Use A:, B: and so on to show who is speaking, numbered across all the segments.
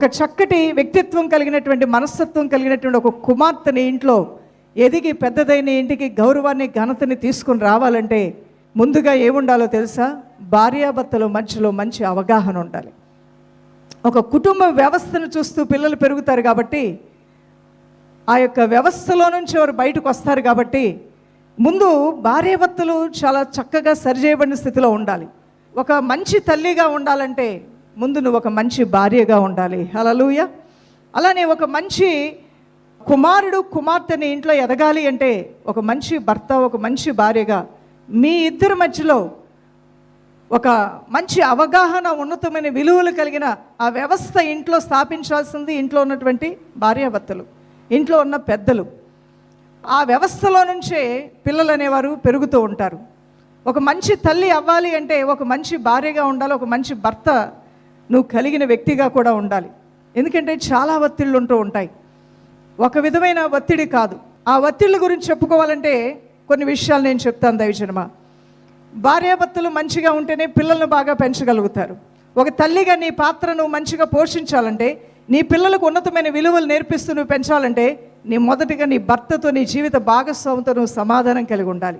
A: ఒక చక్కటి వ్యక్తిత్వం కలిగినటువంటి మనస్తత్వం కలిగినటువంటి ఒక కుమార్తెని ఇంట్లో ఎదిగి పెద్దదైన ఇంటికి గౌరవాన్ని ఘనతని తీసుకుని రావాలంటే ముందుగా ఏముండాలో తెలుసా? భార్యాభర్తల మధ్యలో మంచి అవగాహన ఉండాలి. ఒక కుటుంబ వ్యవస్థను చూస్తూ పిల్లలు పెరుగుతారు కాబట్టి ఆ యొక్క వ్యవస్థలో నుంచి వారు బయటకు వస్తారు కాబట్టి ముందు భార్యాభర్తలు చాలా చక్కగా సరిచేయబడిన స్థితిలో ఉండాలి. ఒక మంచి తల్లిగా ఉండాలంటే ముందు నువ్వు ఒక మంచి భార్యగా ఉండాలి. హలలుయ అలానే ఒక మంచి కుమారుడు కుమార్తెని ఇంట్లో ఎదగాలి అంటే ఒక మంచి భర్త ఒక మంచి భార్యగా మీ ఇద్దరి మధ్యలో ఒక మంచి అవగాహన ఉన్నతమైన విలువలు కలిగిన ఆ వ్యవస్థ ఇంట్లో స్థాపించాల్సింది ఇంట్లో ఉన్నటువంటి భార్యాభర్తలు ఇంట్లో ఉన్న పెద్దలు. ఆ వ్యవస్థలో నుంచే పిల్లలు అనేవారు పెరుగుతూ ఉంటారు. ఒక మంచి తల్లి అవ్వాలి అంటే ఒక మంచి భార్యగా ఉండాలి ఒక మంచి భర్త నువ్వు కలిగిన వ్యక్తిగా కూడా ఉండాలి. ఎందుకంటే చాలా ఒత్తిళ్ళు ఉంటూ ఉంటాయి. ఒక విధమైన ఒత్తిడి కాదు. ఆ ఒత్తిళ్ళ గురించి చెప్పుకోవాలంటే కొన్ని విషయాలు నేను చెప్తాను దయచనమా భార్యాభర్తలు మంచిగా ఉంటేనే పిల్లలను బాగా పెంచగలుగుతారు. ఒక తల్లిగా నీ పాత్ర నువ్వు మంచిగా పోషించాలంటే నీ పిల్లలకు ఉన్నతమైన విలువలు నేర్పిస్తూ నువ్వు పెంచాలంటే నీ మొదటిగా నీ భర్తతో నీ జీవిత భాగస్వామితో నువ్వు సమాధానం కలిగి ఉండాలి.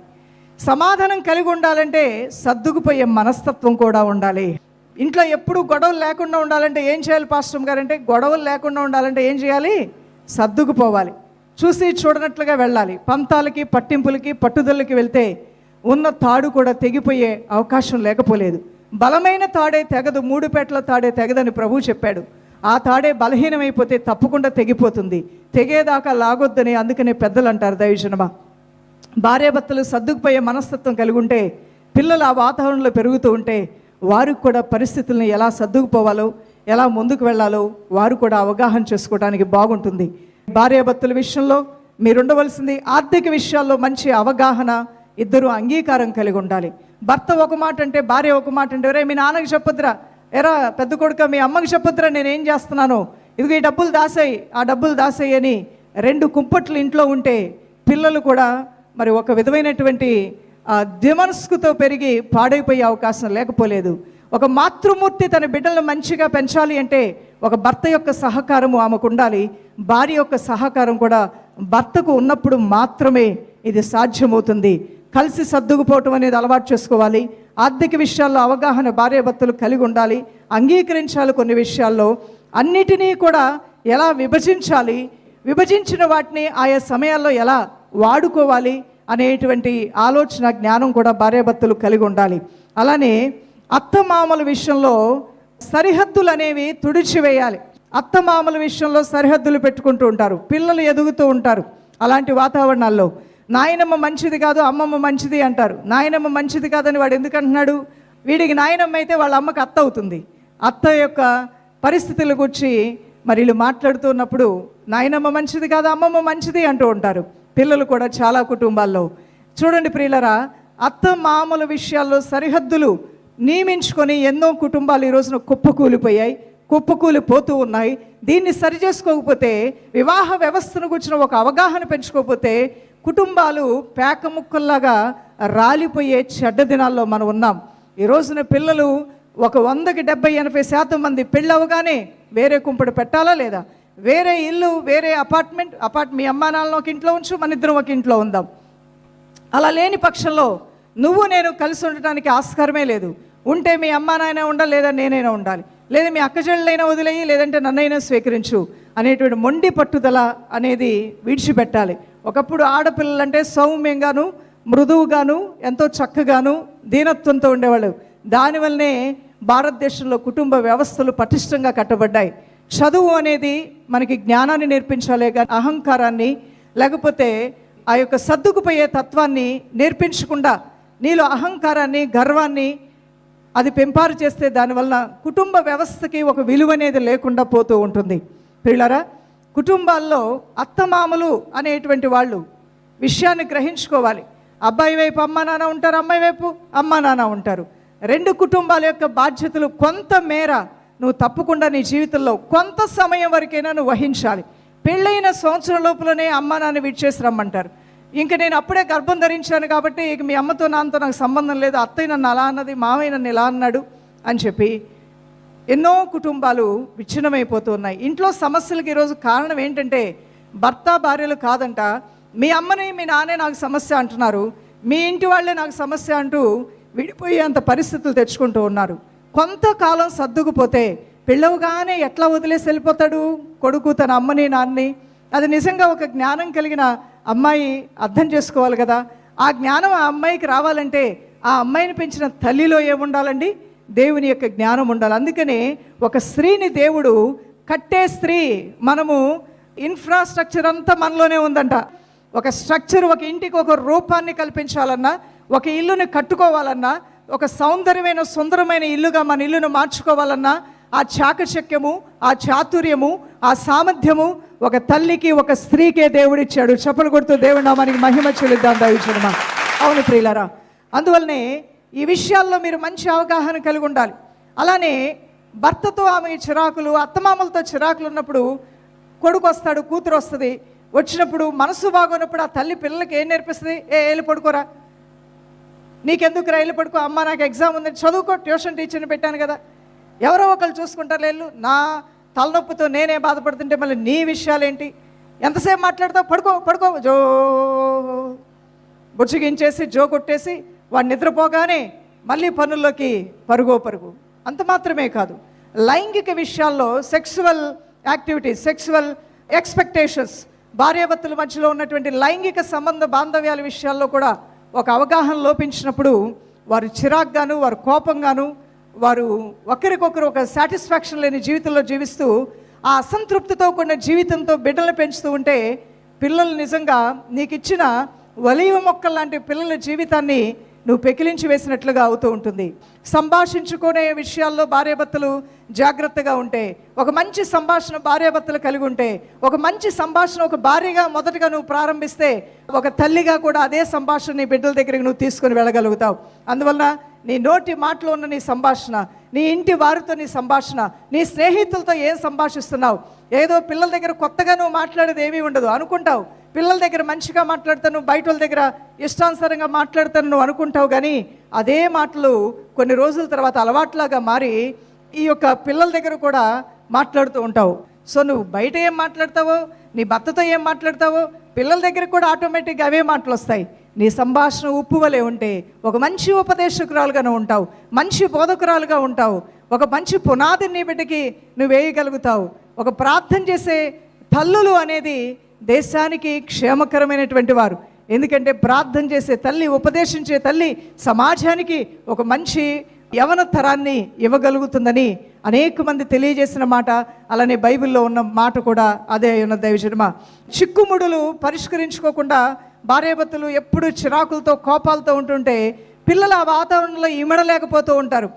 A: సమాధానం కలిగి ఉండాలంటే సర్దుకుపోయే మనస్తత్వం కూడా ఉండాలి. ఇంట్లో ఎప్పుడు గొడవలు లేకుండా ఉండాలంటే ఏం చేయాలి పాస్టమ్ గారు అంటే గొడవలు లేకుండా ఉండాలంటే ఏం చేయాలి? సర్దుకుపోవాలి. చూసి చూడనట్లుగా వెళ్ళాలి. పంతాలకి పట్టింపులకి పట్టుదలకి వెళ్తే ఉన్న తాడు కూడా తెగిపోయే అవకాశం లేకపోలేదు. బలమైన తాడే తెగదు మూడు పేటల తాడే తెగదని ప్రభు చెప్పాడు. ఆ తాడే బలహీనమైపోతే తప్పకుండా తెగిపోతుంది. తెగేదాకా లాగొద్దని అందుకనే పెద్దలు అంటారు దైవజనమా. భార్యాభర్తలు సర్దుకుపోయే మనస్తత్వం కలిగి ఉంటే పిల్లలు ఆ వాతావరణంలో పెరుగుతూ ఉంటే వారికి కూడా పరిస్థితులను ఎలా సర్దుకుపోవాలో ఎలా ముందుకు వెళ్ళాలో వారు కూడా అవగాహన చేసుకోవడానికి బాగుంటుంది. భార్యాభర్తల విషయంలో మీరు ఉండవలసింది ఆర్థిక విషయాల్లో మంచి అవగాహన ఇద్దరు అంగీకారం కలిగి ఉండాలి. భర్త ఒక మాట అంటే భార్య ఒక మాట అంటే రే మీ నాన్నకి చెప్పొద్దురా. ఎరా పెద్ద కొడుక మీ అమ్మకి చెప్పొద్దురా నేను ఏం చేస్తున్నాను? ఇదిగో ఈ డబ్బులు దాసాయి ఆ డబ్బులు దాసాయి అని రెండు కుంపట్లు ఇంట్లో ఉంటే పిల్లలు కూడా మరి ఒక విధమైనటువంటి దిమనస్కుతో పెరిగి పాడైపోయే అవకాశం లేకపోలేదు. ఒక మాతృమూర్తి తన బిడ్డలను మంచిగా పెంచాలి అంటే ఒక భర్త యొక్క సహకారము ఆమెకు ఉండాలి. భార్య యొక్క సహకారం కూడా భర్తకు ఉన్నప్పుడు మాత్రమే ఇది సాధ్యమవుతుంది. కలిసి సర్దుకుపోవటం అనేది అలవాటు చేసుకోవాలి. ఆర్థిక విషయాల్లో అవగాహన భార్యాభర్తలు కలిగి ఉండాలి. అంగీకరించాలి కొన్ని విషయాల్లో. అన్నిటినీ కూడా ఎలా విభజించాలి? విభజించిన వాటిని ఆయా సమయాల్లో ఎలా వాడుకోవాలి? అనేటువంటి ఆలోచన జ్ఞానం కూడా భార్యాభర్తలు కలిగి ఉండాలి. అలానే అత్తమామల విషయంలో సరిహద్దులు అనేవి తుడిచివేయాలి. అత్తమామల విషయంలో సరిహద్దులు పెట్టుకుంటూ ఉంటారు. పిల్లలు ఎదుగుతూ ఉంటారు అలాంటి వాతావరణాల్లో. నాయనమ్మ మంచిది కాదు అమ్మమ్మ మంచిది అంటారు. నాయనమ్మ మంచిది కాదని వాడు ఎందుకు అంటున్నాడు? వీడికి నాయనమ్మ అయితే వాళ్ళ అమ్మకి అత్త అవుతుంది. అత్త యొక్క పరిస్థితుల గురించి మరి వీళ్ళు మాట్లాడుతున్నప్పుడు నాయనమ్మ మంచిది కాదు అమ్మమ్మ మంచిది అంటూ ఉంటారు. పిల్లలు కూడా చాలా కుటుంబాల్లో. చూడండి ప్రియులరా అత్త మామూల విషయాల్లో సరిహద్దులు నియమించుకొని ఎన్నో కుటుంబాలు ఈ రోజున కుప్పకూలిపోయాయి కుప్పకూలిపోతూ ఉన్నాయి. దీన్ని సరిచేసుకోకపోతే వివాహ వ్యవస్థను గురించిన ఒక అవగాహన పెంచుకోకపోతే కుటుంబాలు పేకముక్కల్లాగా రాలిపోయే చెడ్డ దినాల్లో మనం ఉన్నాం. ఈ రోజున పిల్లలు ఒక వందకి డెబ్బై ఎనభై శాతం మంది పెళ్ళవగానే వేరే కుంపడు పెట్టాలా లేదా? వేరే ఇల్లు వేరే అపార్ట్మెంట్ అపార్ట్ మీ అమ్మా నాన్న ఒక ఇంట్లో ఉంచు మన ఇద్దరం ఒక ఇంట్లో ఉందాం. అలా లేని పక్షంలో నువ్వు నేను కలిసి ఉండటానికి ఆస్కారమే లేదు. ఉంటే మీ అమ్మా నాయన ఉండాలి లేదా నేనైనా ఉండాలి. లేదా మీ అక్కచెల్లెలైనా వదిలేయి లేదంటే నన్నైనా స్వీకరించు అనేటువంటి మొండి పట్టుదల అనేది విడిచిపెట్టాలి. ఒకప్పుడు ఆడపిల్లలంటే సౌమ్యంగాను మృదువుగాను ఎంతో చక్కగాను దీనత్వంతో ఉండేవాళ్ళు. దానివల్లనే భారతదేశంలో కుటుంబ వ్యవస్థలు పటిష్టంగా కట్టబడ్డాయి. చదువు అనేది మనకి జ్ఞానాన్ని నేర్పించాలే కానీ అహంకారాన్ని లేకపోతే ఆ యొక్క సర్దుకుపోయే తత్వాన్ని నేర్పించకుండా నీలో అహంకారాన్ని గర్వాన్ని అది పెంపారు చేస్తే దానివల్ల కుటుంబ వ్యవస్థకి ఒక విలువ అనేది లేకుండా పోతూ ఉంటుంది. పిల్లరా కుటుంబాల్లో అత్తమామలు అనేటువంటి వాళ్ళు విషయాన్ని గ్రహించుకోవాలి. అబ్బాయి వైపు అమ్మ నాన్న ఉంటారు అమ్మాయి వైపు అమ్మ నాన్న ఉంటారు. రెండు కుటుంబాల యొక్క బాధ్యతలు కొంత మేర నువ్వు తప్పకుండా నీ జీవితంలో కొంత సమయం వరకైనా నువ్వు వహించాలి. పెళ్ళైన సంవత్సరం లోపలనే అమ్మ నాన్న విడిచేసి రమ్మంటారు. ఇంక నేను అప్పుడే గర్భం ధరించాను కాబట్టి ఇక మీ అమ్మతో నాన్నతో నాకు సంబంధం లేదు. అత్తయ్య నన్ను అలా అన్నది మావయ్య నన్ను ఇలా అన్నాడు అని చెప్పి ఎన్నో కుటుంబాలు విచ్ఛిన్నమైపోతూ ఉన్నాయి ఇంట్లో సమస్యలకు ఈరోజు కారణం ఏంటంటే భర్త భార్యలు కాదంట. మీ అమ్మని మీ నాన్నే నాకు సమస్య అంటున్నారు. మీ ఇంటి వాళ్ళే నాకు సమస్య అంటూ విడిపోయేంత పరిస్థితులు తెచ్చుకుంటూ ఉన్నారు. కొంతకాలం సర్దుకుపోతే పెళ్ళవగానే ఎట్లా వదిలేసి వెళ్ళిపోతాడు? కొడుకు తన అమ్మని నాన్నని. అది నిజంగా ఒక జ్ఞానం కలిగిన అమ్మాయి అర్థం చేసుకోవాలి కదా. ఆ జ్ఞానం ఆ అమ్మాయికి రావాలంటే ఆ అమ్మాయిని పెంచిన తల్లిలో ఏముండాలండి? దేవుని యొక్క జ్ఞానం ఉండాలి. అందుకనే ఒక స్త్రీని దేవుడు కట్టే స్త్రీ మనము ఇన్ఫ్రాస్ట్రక్చర్ అంతా మనలోనే ఉందంట. ఒక స్ట్రక్చర్ ఒక ఇంటికి ఒక రూపాన్ని కల్పించాలన్నా ఒక ఇల్లుని కట్టుకోవాలన్నా ఒక సౌందర్యమైన సుందరమైన ఇల్లుగా మన ఇల్లును మార్చుకోవాలన్నా ఆ చాకచక్యము ఆ చాతుర్యము ఆ సామర్థ్యము ఒక తల్లికి ఒక స్త్రీకే దేవుడిచ్చాడు. చెప్పలు కొడుతూ దేవుడు నామానికి మహిమ చెల్లిద్దాం దయచడమా అవును ప్రియులరా అందువల్లనే ఈ విషయాల్లో మీరు మంచి అవగాహన కలిగి ఉండాలి. అలానే భర్తతో ఆమె చిరాకులు అత్తమామలతో చిరాకులు ఉన్నప్పుడు కొడుకు వస్తాడు కూతురు వస్తుంది. వచ్చినప్పుడు మనసు బాగున్నప్పుడు ఆ తల్లి పిల్లలకి ఏం నేర్పిస్తుంది? ఏ ఏళ్ళు పడుకోరా? నీకెందుకు రైలు పడుకో? అమ్మ నాకు ఎగ్జామ్ ఉంది. చదువుకో ట్యూషన్ టీచర్ని పెట్టాను కదా. ఎవరో ఒకరు చూసుకుంటారు లేళ్ళు. నా తలనొప్పితో నేనే బాధపడుతుంటే మళ్ళీ నీ విషయాలేంటి? ఎంతసేపు మాట్లాడతావు? పడుకో పడుకో. జో. బుజ్జిగించేసి జో కొట్టేసి వాడు నిద్రపోగానే మళ్ళీ పనుల్లోకి పరుగో పరుగు. అంత మాత్రమే కాదు. లైంగిక విషయాల్లో సెక్సువల్ యాక్టివిటీస్ సెక్సువల్ ఎక్స్పెక్టేషన్స్ భార్యాభర్తల మధ్యలో ఉన్నటువంటి లైంగిక సంబంధ బాంధవ్యాల విషయాల్లో కూడా ఒక అవగాహన లోపించినప్పుడు వారు చిరాగ్గాను వారు కోపంగాను వారు ఒకరికొకరు ఒక సాటిస్ఫాక్షన్ లేని జీవితంలో జీవిస్తూ ఆ అసంతృప్తితో కూడిన జీవితంతో బిడ్డలు పెంచుతూ ఉంటే పిల్లలు నిజంగా నీకు ఇచ్చిన వలీవ మొక్కలు లాంటి పిల్లల జీవితాన్ని నువ్వు పెకిలించి వేసినట్లుగా అవుతూ ఉంటుంది. సంభాషించుకునే విషయాల్లో భార్యాభర్తలు జాగ్రత్తగా ఉంటే ఒక మంచి సంభాషణ భార్యాభర్తలు కలిగి ఉంటే ఒక మంచి సంభాషణ ఒక భార్యగా మొదటగా నువ్వు ప్రారంభిస్తే ఒక తల్లిగా కూడా అదే సంభాషణ నీ బిడ్డల దగ్గరికి నువ్వు తీసుకొని వెళ్ళగలుగుతావు. అందువలన నీ నోటి మాటలో ఉన్న నీ సంభాషణ నీ ఇంటి వారితో నీ సంభాషణ నీ స్నేహితులతో ఏం సంభాషిస్తున్నావు? ఏదో పిల్లల దగ్గర కొత్తగా నువ్వు మాట్లాడేది ఏమీ ఉండదు. అనుకుంటావు. పిల్లల దగ్గర మంచిగా మాట్లాడతాను బయట వాళ్ళ దగ్గర ఇష్టానుసారంగా మాట్లాడతాను నువ్వు అనుకుంటావు కానీ అదే మాటలు కొన్ని రోజుల తర్వాత అలవాట్లాగా మారి ఈ యొక్క పిల్లల దగ్గర కూడా మాట్లాడుతూ ఉంటావు. సో నువ్వు బయట ఏం మాట్లాడతావో నీ భర్తతో ఏం మాట్లాడతావో పిల్లల దగ్గర కూడా ఆటోమేటిక్గా అవే మాటలు వస్తాయి. నీ సంభాషణ ఉప్పు వలె ఉంటే ఒక మంచి ఉపదేశకురాలుగానే ఉంటావు మంచి బోధకురాలుగా ఉంటావు ఒక మంచి పునాది నీ బిడ్డకి నువ్వు వేయగలుగుతావు. ఒక ప్రార్థన చేసే తల్లులు అనేది దేశానికి క్షేమకరమైనటువంటి వారు. ఎందుకంటే ప్రార్థన చేసే తల్లి ఉపదేశించే తల్లి సమాజానికి ఒక మంచి యవన తరాన్ని ఇవ్వగలుగుతుందని అనేక మంది తెలియజేసిన మాట అలానే బైబిల్లో ఉన్న మాట కూడా అదే ఉన్న దైవజన్మ చిక్కుముడులు పరిష్కరించుకోకుండా భార్యాభర్తలు ఎప్పుడు చిరాకులతో కోపాలతో ఉంటుంటే పిల్లలు ఆ వాతావరణంలో ఇమడలేకపోతూ ఉంటారు.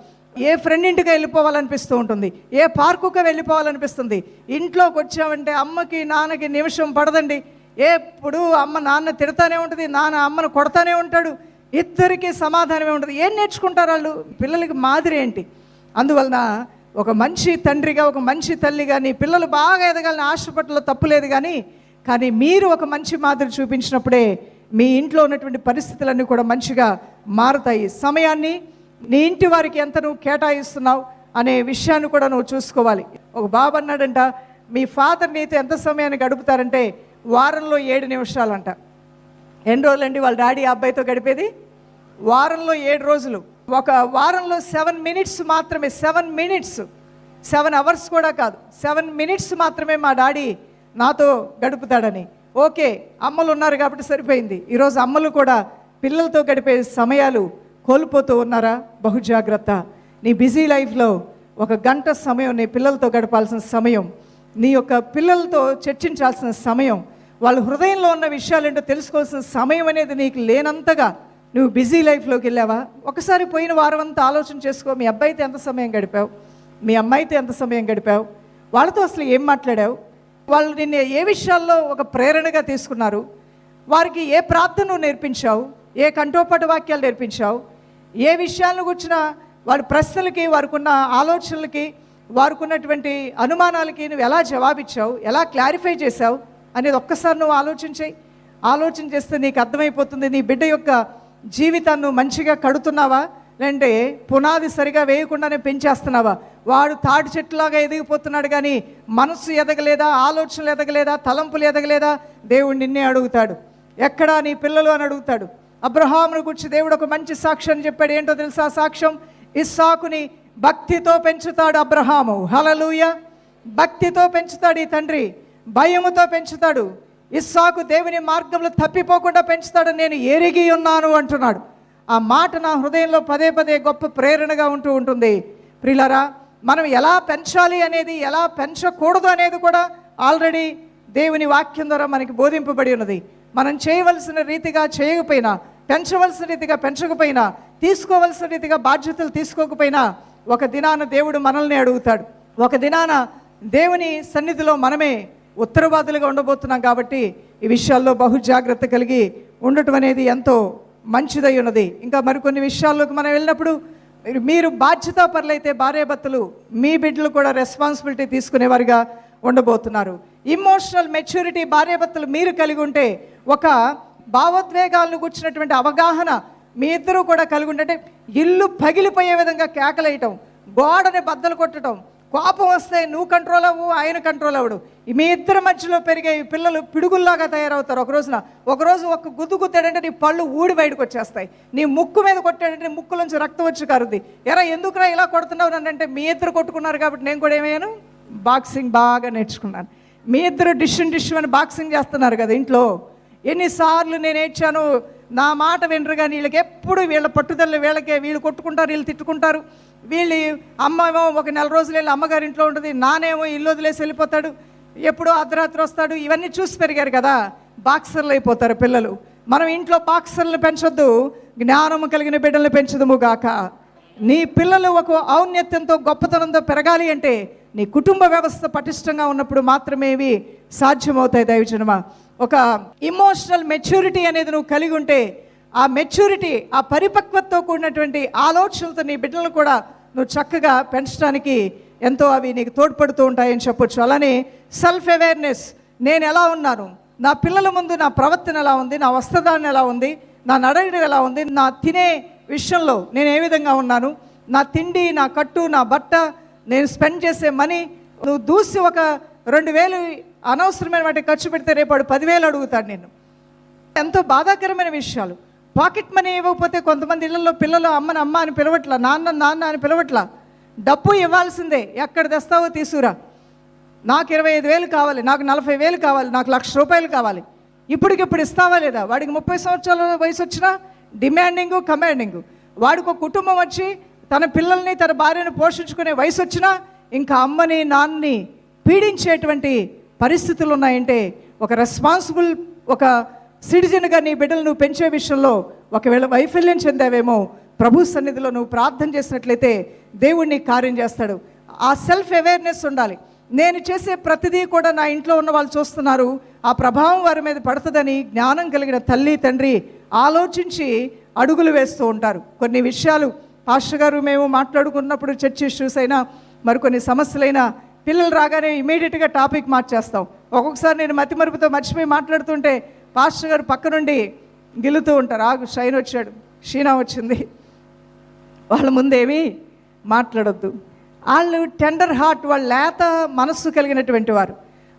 A: ఏ ఫ్రెండ్ ఇంటికి వెళ్ళిపోవాలనిపిస్తూ ఉంటుంది ఏ పార్కుకి వెళ్ళిపోవాలనిపిస్తుంది ఇంట్లోకి వచ్చామంటే అమ్మకి నాన్నకి నిమిషం పడదండి. ఎప్పుడు అమ్మ నాన్న తిడతానే ఉంటుంది నాన్న అమ్మను కొడతానే ఉంటాడు ఇద్దరికి సమాధానమే ఉంటుంది. ఏం నేర్చుకుంటారు వాళ్ళు? పిల్లలకి మాదిరి ఏంటి? అందువలన ఒక మంచి తండ్రిగా ఒక మంచి తల్లిగా నీ పిల్లలు బాగా ఎదగాలని ఆశపట్లో తప్పు లేదు కానీ కానీ మీరు ఒక మంచి మాదిరి చూపించినప్పుడే మీ ఇంట్లో ఉన్నటువంటి పరిస్థితులన్నీ కూడా మంచిగా మారుతాయి. సమయాన్ని నీ ఇంటి వారికి ఎంత నువ్వు కేటాయిస్తున్నావు అనే విషయాన్ని కూడా నువ్వు చూసుకోవాలి. ఒక బాబు అన్నాడంట మీ ఫాదర్ నీతో ఎంత సమయాన్ని గడుపుతారంటే వారంలో ఏడు నిమిషాలంట. ఎన్ని రోజులండి వాళ్ళ డాడీ ఆ అబ్బాయితో గడిపేది? వారంలో ఏడు రోజులు. ఒక వారంలో సెవెన్ మినిట్స్ మాత్రమే సెవెన్ మినిట్స్. సెవెన్ అవర్స్ కూడా కాదు సెవెన్ మినిట్స్ మాత్రమే మా డాడీ నాతో గడుపుతాడని. ఓకే అమ్మలు ఉన్నారు కాబట్టి సరిపోయింది. ఈరోజు అమ్మలు కూడా పిల్లలతో గడిపే సమయాలు కోల్పోతూ ఉన్నారా? బహుజాగ్రత్త నీ బిజీ లైఫ్లో ఒక గంట సమయం నీ పిల్లలతో గడపాల్సిన సమయం నీ యొక్క పిల్లలతో చర్చించాల్సిన సమయం వాళ్ళ హృదయంలో ఉన్న విషయాలు ఏంటో తెలుసుకోవాల్సిన సమయం అనేది నీకు లేనంతగా నువ్వు బిజీ లైఫ్లోకి వెళ్ళావా? ఒకసారి పోయిన వారం అంతా ఆలోచన చేసుకో మీ అబ్బాయితో ఎంత సమయం గడిపావు? మీ అమ్మాయితో ఎంత సమయం గడిపావు? వాళ్ళతో అసలు ఏం మాట్లాడావు? వాళ్ళు నిన్ను ఏ విషయాల్లో ఒక ప్రేరణగా తీసుకున్నారు? వారికి ఏ ప్రార్థన నేర్పించావు? ఏ కంఠోపట వాక్యాలు నేర్పించావు? ఏ విషయాలను కూర్చున్న వారి ప్రశ్నలకి వారికున్న ఆలోచనలకి వారికి ఉన్నటువంటి అనుమానాలకి నువ్వు ఎలా జవాబిచ్చావు ఎలా క్లారిఫై చేశావు అనేది ఒక్కసారి నువ్వు ఆలోచించాయి. ఆలోచన చేస్తే నీకు అర్థమైపోతుంది నీ బిడ్డ యొక్క జీవితాన్ని మంచిగా కడుతున్నావా లేదంటే పునాది సరిగా వేయకుండానే పెంచేస్తున్నావా? వాడు తాడి చెట్టులాగా ఎదిగిపోతున్నాడు కానీ మనసు ఎదగలేదా ఆలోచనలు ఎదగలేదా తలంపులు ఎదగలేదా? దేవుడు నిన్నే అడుగుతాడు. ఎక్కడా నీ పిల్లలు అని అడుగుతాడు. అబ్రహామును గురించి దేవుడు ఒక మంచి సాక్ష్యం చెప్పాడు. ఏంటో తెలుసా సాక్ష్యం? ఇస్సాకుని భక్తితో పెంచుతాడు అబ్రహాము. హలలుయ భక్తితో పెంచుతాడు ఈ తండ్రి. భయముతో పెంచుతాడు. ఇస్సాకు దేవుని మార్గంలో తప్పిపోకుండా పెంచుతాడు నేను ఎరిగి ఉన్నాను అంటున్నాడు. ఆ మాట నా హృదయంలో పదే పదే గొప్ప ప్రేరణగా ఉంటూ ఉంటుంది. ప్రిలరా మనం ఎలా పెంచాలి అనేది ఎలా పెంచకూడదు అనేది కూడా ఆల్రెడీ దేవుని వాక్యం ద్వారా మనకి బోధింపబడి ఉన్నది. మనం చేయవలసిన రీతిగా చేయకపోయినా పెంచవలసిన రీతిగా పెంచకపోయినా తీసుకోవలసిన రీతిగా బాధ్యతలు తీసుకోకపోయినా ఒక దినాన దేవుడు మనల్ని అడుగుతాడు. ఒక దినాన దేవుని సన్నిధిలో మనమే ఉత్తరవాదులుగా ఉండబోతున్నాం కాబట్టి ఈ విషయాల్లో బహు జాగ్రత్త కలిగి ఉండటం అనేది ఎంతో మంచిదై ఉన్నది. ఇంకా మరికొన్ని విషయాల్లోకి మనం వెళ్ళినప్పుడు మీరు- బాధ్యత బాధ్యతాపరులైతే భార్యాభర్తలు మీ బిడ్డలు కూడా రెస్పాన్సిబిలిటీ తీసుకునేవారుగా ఉండబోతున్నారు. ఇమోషనల్ మెచ్యూరిటీ భార్యాభర్తలు మీరు కలిగి ఉంటే ఒక భావోద్వేగాలను కూర్చున్నటువంటి అవగాహన మీ ఇద్దరూ కూడా కలిగి ఉంటే ఇల్లు పగిలిపోయే విధంగా కేకలేయటం గోడని బద్దలు కొట్టడం కోపం వస్తే నువ్వు కంట్రోల్ అవ్వు ఆయన కంట్రోల్ అవ్వడు. మీ ఇద్దరి మధ్యలో పెరిగే ఈ పిల్లలు పిడుగుల్లాగా తయారవుతారు. ఒక రోజున ఒకరోజు ఒక గుద్దు గుద్దాడంటే నీ పళ్ళు ఊడి బయటకు వచ్చేస్తాయి. నీ ముక్కు మీద కొట్టాడంటే నీ ముక్కులోంచి రక్తం వచ్చి కారుద్ది. ఎరా ఎందుకురా ఇలా కొడుతున్నావు నన్ను అంటే మీ ఇద్దరు కొట్టుకున్నారు కాబట్టి నేను కూడా ఏమయ్యాను? బాక్సింగ్ బాగా నేర్చుకున్నాను. మీ ఇద్దరు డిష్ డిష్ అని బాక్సింగ్ చేస్తున్నారు కదా ఇంట్లో. ఎన్నిసార్లు నేను ఏడ్చాను నా మాట వినరు కానీ వీళ్ళకి ఎప్పుడు వీళ్ళ పట్టుదల వీళ్ళకే వీళ్ళు కొట్టుకుంటారు వీళ్ళు తిట్టుకుంటారు. వీళ్ళు అమ్మ ఏమో ఒక నెల రోజులు వెళ్ళి అమ్మగారి ఇంట్లో ఉంటుంది నానేమో ఇల్లు వదిలేసి వెళ్ళిపోతాడు ఎప్పుడో అర్ధరాత్రి వస్తాడు ఇవన్నీ చూసి పెరిగారు కదా. బాక్సర్లు అయిపోతారు పిల్లలు. మనం ఇంట్లో బాక్సర్లు పెంచొద్దు జ్ఞానము కలిగిన బిడ్డలను పెంచదుము గాక. నీ పిల్లలు ఒక ఔన్నత్యంతో గొప్పతనంతో పెరగాలి అంటే నీ కుటుంబ వ్యవస్థ పటిష్టంగా ఉన్నప్పుడు మాత్రమే ఇవి సాధ్యమవుతాయి దైవజనమా. ఒక ఇమోషనల్ మెచ్యూరిటీ అనేది నువ్వు కలిగి ఉంటే ఆ మెచ్యూరిటీ ఆ పరిపక్వతతో కూడినటువంటి ఆలోచనలతో నీ బిడ్డలను కూడా నువ్వు చక్కగా పెంచడానికి ఎంతో అవి నీకు తోడ్పడుతూ ఉంటాయని చెప్పొచ్చు. అలానే సెల్ఫ్ అవేర్నెస్ నేను ఎలా ఉన్నాను? నా పిల్లల ముందు నా ప్రవర్తన ఎలా ఉంది? నా వస్త్రధారణ ఎలా ఉంది? నా నడవడి ఎలా ఉంది? నా తినే విషయంలో నేను ఏ విధంగా ఉన్నాను? నా తిండి నా కట్టు నా బట్ట నేను స్పెండ్ చేసే మనీ నువ్వు దూసి ఒక రెండు వేలు అనవసరమైన వాటి ఖర్చు పెడితే రేపాడు పదివేలు అడుగుతాడు నేను ఎంతో బాధాకరమైన విషయాలు. పాకెట్ మనీ ఇవ్వకపోతే కొంతమంది ఇళ్ళలో పిల్లలు అమ్మని అమ్మ అని పిలవట్లా నాన్న నాన్న అని పిలవట్లా. డబ్బు ఇవ్వాల్సిందే. ఎక్కడ తెస్తావో తీసుకురా. నాకు ఇరవై ఐదు వేలు కావాలి నాకు నలభై వేలు కావాలి నాకు లక్ష రూపాయలు కావాలి. ఇప్పటికిప్పుడు ఇస్తావా లేదా? వాడికి ముప్పై సంవత్సరాల వయసు వచ్చినా డిమాండింగ్ కమాండింగ్ వాడికి ఒక కుటుంబం వచ్చి తన పిల్లల్ని తన భార్యను పోషించుకునే వయసు వచ్చినా ఇంకా అమ్మని నాన్నని పీడించేటువంటి పరిస్థితులు ఉన్నాయంటే ఒక రెస్పాన్సిబుల్ ఒక సిటిజన్గా నీ బిడ్డలు నువ్వు పెంచే విషయంలో ఒకవేళ వైఫల్యం చెందావేమో ప్రభు సన్నిధిలో నువ్వు ప్రార్థన చేసినట్లయితే దేవుడు నీకు కార్యం చేస్తాడు. ఆ సెల్ఫ్ అవేర్నెస్ ఉండాలి. నేను చేసే ప్రతిదీ కూడా నా ఇంట్లో ఉన్న వాళ్ళు చూస్తున్నారు. ఆ ప్రభావం వారి మీద పడుతుందని జ్ఞానం కలిగిన తల్లి తండ్రి ఆలోచించి అడుగులు వేస్తూ ఉంటారు. కొన్ని విషయాలు పాస్టర్ గారు మేము మాట్లాడుకున్నప్పుడు చర్చ్ ఇష్యూస్ అయినా మరికొన్ని సమస్యలైనా పిల్లలు రాగానే ఇమీడియట్గా టాపిక్ మార్చేస్తాం. ఒక్కొక్కసారి నేను మతి మరుపుతో మర్చిపోయి మాట్లాడుతుంటే పాస్టర్ గారు పక్క నుండి గెలుతూ ఉంటారు. ఆగు షైన్ వచ్చాడు షీనా వచ్చింది. వాళ్ళ ముందేమీ మాట్లాడొద్దు. వాళ్ళు టెండర్ హార్ట్ వాళ్ళ లేత మనస్సు కలిగినటువంటి వారు.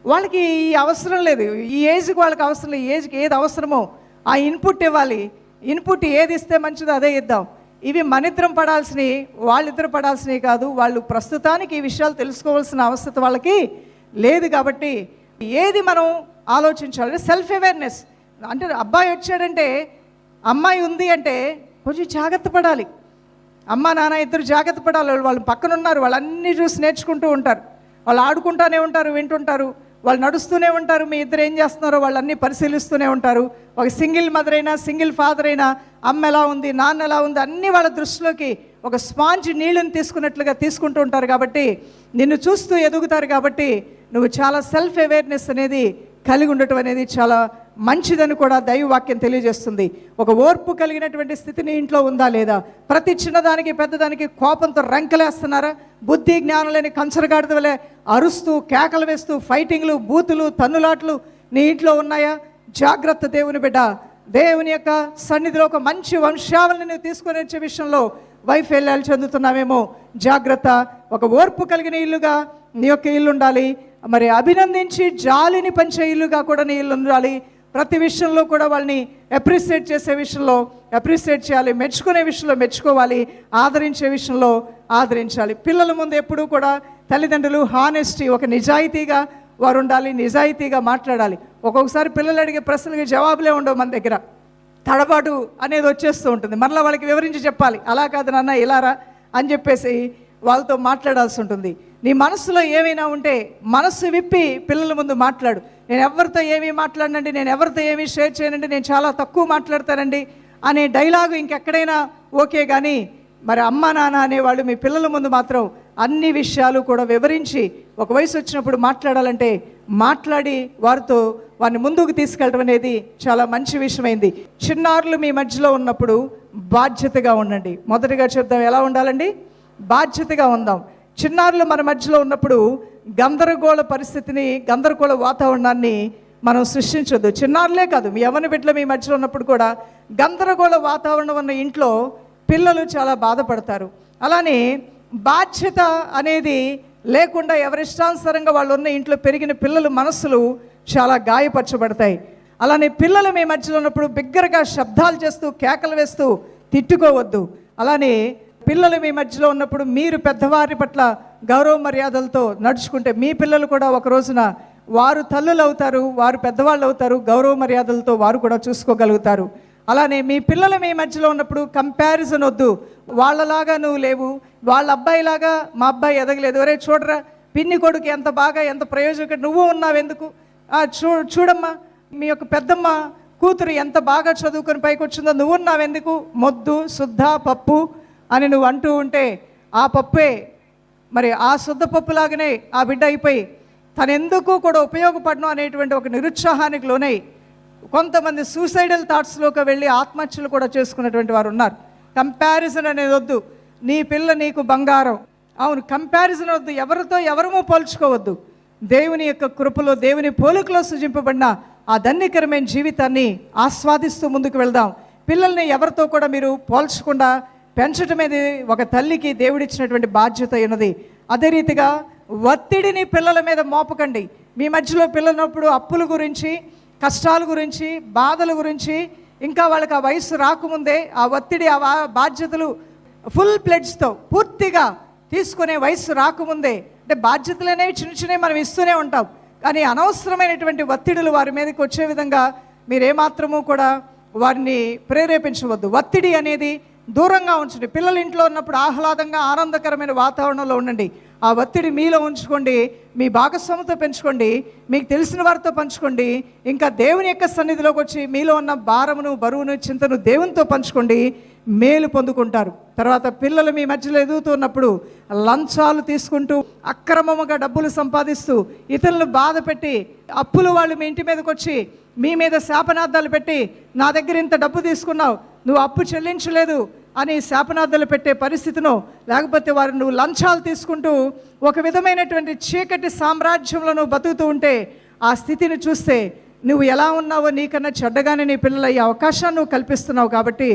A: వాళ్ళకి ఈ అవసరం లేదు. ఈ ఏజ్కి వాళ్ళకి అవసరం లేదు. ఈ ఏజ్కి ఏది అవసరమో ఆ ఇన్పుట్ ఇవ్వాలి. ఇన్పుట్ ఏది ఇస్తే మంచిదో అదే ఇద్దాం. ఇవి మనిద్దరం పడాల్సినవి వాళ్ళిద్దరు పడాల్సినవి కాదు. వాళ్ళు ప్రస్తుతానికి ఈ విషయాలు తెలుసుకోవాల్సిన అవసరం వాళ్ళకి లేదు కాబట్టి ఏది మనం ఆలోచించాలి సెల్ఫ్ అవేర్నెస్ అంటే అబ్బాయి వచ్చాడంటే అమ్మాయి ఉంది అంటే కొంచెం జాగ్రత్త పడాలి. అమ్మ నాన్న ఇద్దరు జాగ్రత్త పడాలి. వాళ్ళు పక్కన ఉన్నారు వాళ్ళు అన్నీ చూసి నేర్చుకుంటూ ఉంటారు. వాళ్ళు ఆడుకుంటూనే ఉంటారు వింటుంటారు. వాళ్ళు నడుస్తూనే ఉంటారు మీ ఇద్దరు ఏం చేస్తున్నారో వాళ్ళన్నీ పరిశీలిస్తూనే ఉంటారు. ఒక సింగిల్ మదర్ అయినా సింగిల్ ఫాదర్ అయినా అమ్మ ఎలా ఉంది నాన్న ఎలా ఉంది అన్నీ వాళ్ళ దృష్టిలోకి ఒక స్పాంజ్ నీళ్ళని తీసుకున్నట్లుగా తీసుకుంటూ ఉంటారు కాబట్టి నిన్ను చూస్తూ ఎదుగుతారు కాబట్టి నువ్వు చాలా సెల్ఫ్ అవేర్నెస్ అనేది కలిగి ఉండటం అనేది చాలా మంచిదని కూడా దైవవాక్యం తెలియజేస్తుంది. ఒక ఓర్పు కలిగినటువంటి స్థితిని ఇంట్లో ఉందా లేదా? ప్రతి చిన్నదానికి పెద్దదానికి కోపంతో రంకలేస్తున్నారా? బుద్ధి జ్ఞానం లేని కంచరగాడిద వలె అరుస్తూ కేకలు వేస్తూ ఫైటింగ్లు బూతులు తన్నులాట్లు నీ ఇంట్లో ఉన్నాయా? జాగ్రత్త దేవుని బిడ్డ. దేవుని యొక్క సన్నిధిలో ఒక మంచి వంశావళిని నువ్వు తీసుకొని వచ్చే విషయంలో వైఫల్యాలు చెందుతున్నామేమో జాగ్రత్త. ఒక ఓర్పు కలిగిన ఇల్లుగా నీ యొక్క ఇల్లు ఉండాలి. మరి అభినందించి జాలిని పంచే ఇల్లుగా కూడా నీ ఇల్లు ఉండాలి. ప్రతి విషయంలో కూడా వాళ్ళని అప్రిసియేట్ చేసే విషయంలో అప్రిసియేట్ చేయాలి మెచ్చుకునే విషయంలో మెచ్చుకోవాలి ఆదరించే విషయంలో ఆదరించాలి. పిల్లల ముందు ఎప్పుడూ కూడా తల్లిదండ్రులు హానెస్టీ ఒక నిజాయితీగా వారు ఉండాలి నిజాయితీగా మాట్లాడాలి. ఒక్కొక్కసారి పిల్లలు అడిగే ప్రశ్నలకి జవాబులే ఉండవు మన దగ్గర. తడబాటు అనేది వచ్చేస్తూ ఉంటుంది. మరలా వాళ్ళకి వివరించి చెప్పాలి. అలా కాదు నాన్న ఇలారా అని చెప్పేసి వాళ్ళతో మాట్లాడాల్సి ఉంటుంది. నీ మనసులో ఏమైనా ఉంటే మనస్సు విప్పి పిల్లల ముందు మాట్లాడు. నేను ఎవరితో ఏమీ మాట్లాడనండి నేను ఎవరితో ఏమీ షేర్ చేయనండి నేను చాలా తక్కువ మాట్లాడతానండి అనే డైలాగు ఇంకెక్కడైనా ఓకే కానీ మరి అమ్మ నాన్న అనేవాళ్ళు మీ పిల్లల ముందు మాత్రం అన్ని విషయాలు కూడా వివరించి ఒక వయసు వచ్చినప్పుడు మాట్లాడాలంటే మాట్లాడి వారితో వారిని ముందుకు తీసుకెళ్ళడం అనేది చాలా మంచి విషయమైంది. చిన్నారులు మీ మధ్యలో ఉన్నప్పుడు బాధ్యతగా ఉండండి. మొదటిగా చెప్దాం ఎలా ఉండాలండి? బాధ్యతగా ఉందాం. చిన్నారులు మన మధ్యలో ఉన్నప్పుడు గందరగోళ పరిస్థితిని గందరగోళ వాతావరణాన్ని మనం సృష్టించొద్దు. చిన్నారులే కాదు మీ ఎవరి బిడ్డలు మీ మధ్యలో ఉన్నప్పుడు కూడా గందరగోళ వాతావరణం ఉన్న ఇంట్లో పిల్లలు చాలా బాధపడతారు. అలానే బాధ్యత అనేది లేకుండా ఎవరిష్టానుసారంగా వాళ్ళు ఉన్న ఇంట్లో పెరిగిన పిల్లల మనస్సులు చాలా గాయపరచబడతాయి. అలానే పిల్లలు మీ మధ్యలో ఉన్నప్పుడు బిగ్గరగా శబ్దాలు చేస్తూ కేకలు వేస్తూ తిట్టుకోవద్దు. అలానే పిల్లలు మీ మధ్యలో ఉన్నప్పుడు మీరు పెద్దవారి పట్ల గౌరవ మర్యాదలతో నడుచుకుంటే మీ పిల్లలు కూడా ఒక రోజున వారు తల్లులు అవుతారు వారు పెద్దవాళ్ళు అవుతారు గౌరవ మర్యాదలతో వారు కూడా చూసుకోగలుగుతారు. అలానే మీ పిల్లలు మీ మధ్యలో ఉన్నప్పుడు కంపారిజన్ వద్దు. వాళ్ళలాగా నువ్వు లేవు. వాళ్ళ అబ్బాయిలాగా మా అబ్బాయి ఎదగలేదు. ఒరే చూడరా పిన్ని కొడుకు ఎంత బాగా ఎంత ప్రయోజనం నువ్వు ఉన్నావు ఎందుకు? చూ చూడమ్మా మీ యొక్క పెద్దమ్మ కూతురు ఎంత బాగా చదువుకొని పైకి వచ్చిందో నువ్వు ఉన్నావెందుకు మొద్దు శుద్ధ పప్పు అని నువ్వు అంటూ ఉంటే ఆ పప్పే మరి ఆ శుద్ధ పప్పులాగానే ఆ బిడ్డ అయిపోయి తనెందుకు కూడా ఉపయోగపడను అనేటువంటి ఒక నిరుత్సాహానికి లోనై కొంతమంది సూసైడల్ థాట్స్లోకి వెళ్ళి ఆత్మహత్యలు కూడా చేసుకున్నటువంటి వారు ఉన్నారు. కంపారిజన్ అనేది వద్దు. నీ పిల్ల నీకు బంగారం. అవును కంపారిజన్ వద్దు. ఎవరితో ఎవరమో పోల్చుకోవద్దు. దేవుని యొక్క కృపలో దేవుని పోలికలో సృజింపబడిన ఆ ధన్యకరమైన జీవితాన్ని ఆస్వాదిస్తూ ముందుకు వెళ్దాం. పిల్లల్ని ఎవరితో కూడా మీరు పోల్చకుండా పెంచడం అనేది ఒక తల్లికి దేవుడిచ్చినటువంటి బాధ్యత ఉన్నది. అదే రీతిగా ఒత్తిడిని పిల్లల మీద మోపకండి. మీ మధ్యలో పిల్లలప్పుడు అప్పుల గురించి కష్టాల గురించి బాధల గురించి ఇంకా వాళ్ళకి ఆ వయసు రాకముందే ఆ ఒత్తిడి ఆ బాధ్యతలు ఫుల్ ప్లెడ్స్తో పూర్తిగా తీసుకునే వయసు రాకముందే అంటే బాధ్యతలు అనేవి చిన్న చిన్నవి మనం ఇస్తూనే ఉంటాం. కానీ అనవసరమైనటువంటి ఒత్తిడులు వారి మీదకి వచ్చే విధంగా మీరేమాత్రము కూడా వారిని ప్రేరేపించవద్దు. ఒత్తిడి అనేది దూరంగా ఉంచండి. పిల్లలు ఇంట్లో ఉన్నప్పుడు ఆహ్లాదంగా ఆనందకరమైన వాతావరణంలో ఉండండి. ఆ ఒత్తిడి మీలో ఉంచుకోండి. మీ భాగస్వామితో పెంచుకోండి. మీకు తెలిసిన వారితో పంచుకోండి. ఇంకా దేవుని యొక్క సన్నిధిలోకి వచ్చి మీలో ఉన్న భారమును బరువును చింతను దేవునితో పంచుకోండి. మేలు పొందుకుంటారు. తర్వాత పిల్లలు మీ మధ్యలో ఎదుగుతున్నప్పుడు లంచాలు తీసుకుంటూ అక్రమముగా డబ్బులు సంపాదిస్తూ ఇతరులను బాధ పెట్టి అప్పులు వాళ్ళు మీ ఇంటి మీదకి వచ్చి మీ మీద శాపనార్థాలు పెట్టి నా దగ్గర ఇంత డబ్బు తీసుకున్నావు. నువ్వు అప్పు చెల్లించలేదు అని శాపనార్థాలు పెట్టే పరిస్థితినో లేకపోతే వారు నువ్వు లంచాలు తీసుకుంటూ ఒక విధమైనటువంటి చీకటి సామ్రాజ్యంలో నువ్వు బతుకుతూ ఉంటే ఆ స్థితిని చూస్తే నువ్వు ఎలా ఉన్నావో నీకన్నా చెడ్డగానే నీ పిల్లలు అయ్యే అవకాశాన్ని నువ్వు కల్పిస్తున్నావు కాబట్టి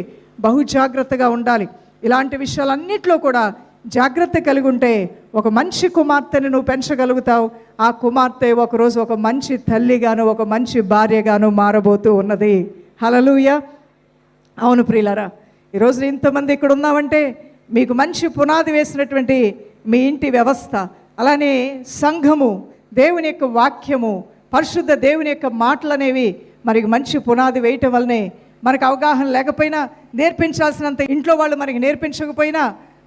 A: బహు జాగ్రత్తగా ఉండాలి. ఇలాంటి విషయాలన్నిట్లో కూడా జాగ్రత్త కలిగి ఉంటే ఒక మంచి కుమార్తెని నువ్వు పెంచగలుగుతావు. ఆ కుమార్తె ఒకరోజు ఒక మంచి తల్లిగాను ఒక మంచి భార్యగాను మారబోతూ ఉన్నది. హలలుయ అవును ప్రియులరా ఈరోజు ఇంతమంది ఇక్కడ ఉన్నామంటే మీకు మంచి పునాది వేసినటువంటి మీ ఇంటి వ్యవస్థ అలానే సంఘము దేవుని యొక్క వాక్యము పరిశుద్ధ దేవుని యొక్క మాటలు అనేవి మనకి మంచి పునాది వేయటం వల్లనే మనకు అవగాహన లేకపోయినా నేర్పించాల్సినంత ఇంట్లో వాళ్ళు మనకి నేర్పించకపోయినా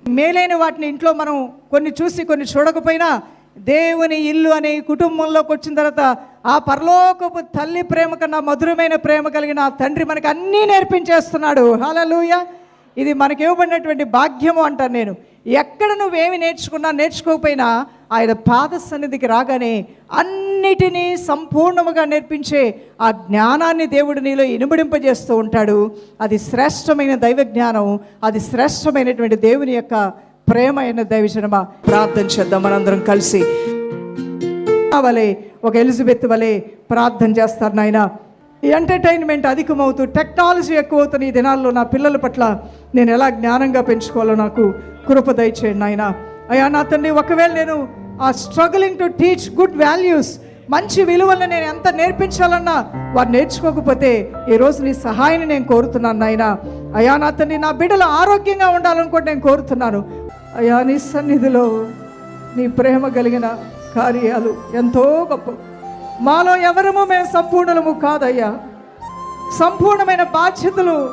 A: మేలైన వాటిని ఇంట్లో మనం కొన్ని చూసి కొన్ని చూడకపోయినా దేవుని ఇల్లు అనే కుటుంబంలోకి వచ్చిన తర్వాత ఆ పరలోకపు తల్లి ప్రేమ కన్నా మధురమైన ప్రేమ కలిగిన ఆ తండ్రి మనకు అన్నీ నేర్పించేస్తున్నాడు. హలలుయ ఇది మనకి ఇవ్వబడినటువంటి భాగ్యము అంటాను నేను. ఎక్కడ నువ్వేమి నేర్చుకున్నా నేర్చుకోకపోయినా ఆయన పాద సన్నిధికి రాగానే అన్నిటినీ సంపూర్ణముగా నేర్పించే ఆ జ్ఞానాన్ని దేవుడు నీలో ఇనుబడింపజేస్తూ ఉంటాడు. అది శ్రేష్టమైన దైవ జ్ఞానం అది శ్రేష్టమైనటువంటి దేవుని యొక్క ప్రేమ అయిన దైవజనమ ప్రార్థన చేద్దాం. మనందరం కలిసి వలె ఒక ఎలిజబెత్ వలె ప్రార్థన చేస్తారు నాయన. ఈ ఎంటర్టైన్మెంట్ అధికమవుతూ టెక్నాలజీ ఎక్కువ అవుతున్న ఈ దినాల్లో నా పిల్లల పట్ల నేను ఎలా జ్ఞానంగా పెంచుకోవాలో నాకు కృప దయచేయండి నాయన. అయ్యా నా తండ్రి ఒకవేళ నేను ఆ struggling to teach good values మంచి విలువలను నేను ఎంత నేర్పించాలన్నా వారు నేర్చుకోకపోతే ఈ రోజు నీ సహాయాన్ని నేను కోరుతున్నాను నాయన. అయా నా తండ్రి నా బిడ్డలు ఆరోగ్యంగా ఉండాలనుకుంటే నేను కోరుతున్నాను. అయా నీ సన్నిధిలో నీ ప్రేమ కలిగిన కార్యాలు ఎంతో గొప్ప. మాలో ఎవరము మేము సంపూర్ణము కాదయ్యా. సంపూర్ణమైన బాధ్యతలు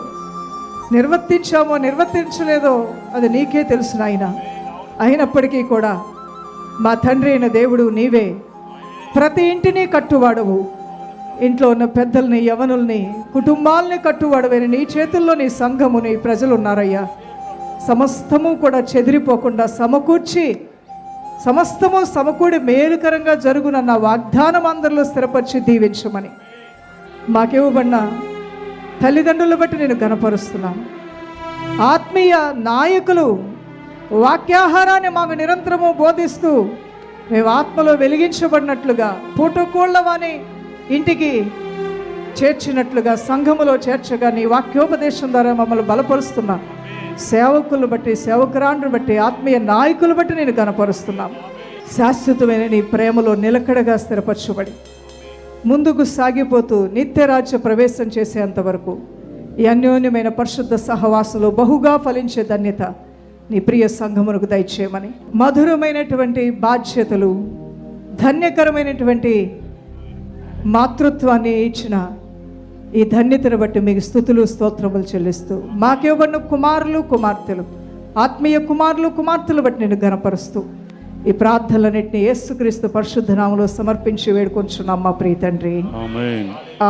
A: నిర్వర్తించామో నిర్వర్తించలేదో అది నీకే తెలుసు నాయన. అయినప్పటికీ కూడా మా తండ్రి అయిన దేవుడు నీవే. ప్రతి ఇంటిని కట్టువాడవు. ఇంట్లో ఉన్న పెద్దల్ని యవనుల్ని కుటుంబాలని కట్టువాడవని నీ చేతుల్లో నీ సంఘము నీ ప్రజలు ఉన్నారయ్యా సమస్తము కూడా చెదిరిపోకుండా సమకూర్చి సమస్తము సమకూడి మేలుకరంగా జరుగునన్న వాగ్దానం అందరిలో స్థిరపరిచి దీవించమని. మాకివ్వబడిన తల్లిదండ్రులు బట్టి నేను గనపరుస్తున్నాను ఆత్మీయ నాయకులు వాక్యాహారాన్ని మాకు నిరంతరము బోధిస్తూ మేము ఆత్మలో వెలిగించబడినట్లుగా పూటకోళ్ళ వాని ఇంటికి చేర్చినట్లుగా సంఘములో చేర్చగా నీ వాక్యోపదేశం ద్వారా మమ్మల్ని బలపరుస్తున్నా. సేవకులు బట్టి సేవకురాండ్రు బట్టి ఆత్మీయ నాయకులు బట్టి నేను కనపరుస్తున్నాను. శాశ్వతమైన నీ ప్రేమలో నిలకడగా స్థిరపరచబడి ముందుకు సాగిపోతూ నిత్యరాజ్య ప్రవేశం చేసేంత వరకు ఈ అన్యోన్యమైన పరిశుద్ధ సహవాసంలో బహుగా ఫలించే ధన్యత నీ ప్రియ సంఘమునకు దయచేయమని. మధురమైనటువంటి బాధ్యతలు ధన్యకరమైనటువంటి మాతృత్వాన్ని ఇచ్చిన ఈ ధన్యతను బట్టి మీకు స్థుతులు స్తోత్రములు చెల్లిస్తూ మాకివ్వబడిన కుమారులు కుమార్తెలు ఆత్మీయ కుమారులు కుమార్తెలు బట్టి నేను గనపరుస్తూ ఈ ప్రార్థనలన్నింటినీ యేసుక్రీస్తు పరిశుద్ధ నామములో సమర్పించి వేడుకొంచున్నాం మా ప్రియ తండ్రి
B: Amen.
A: ఆ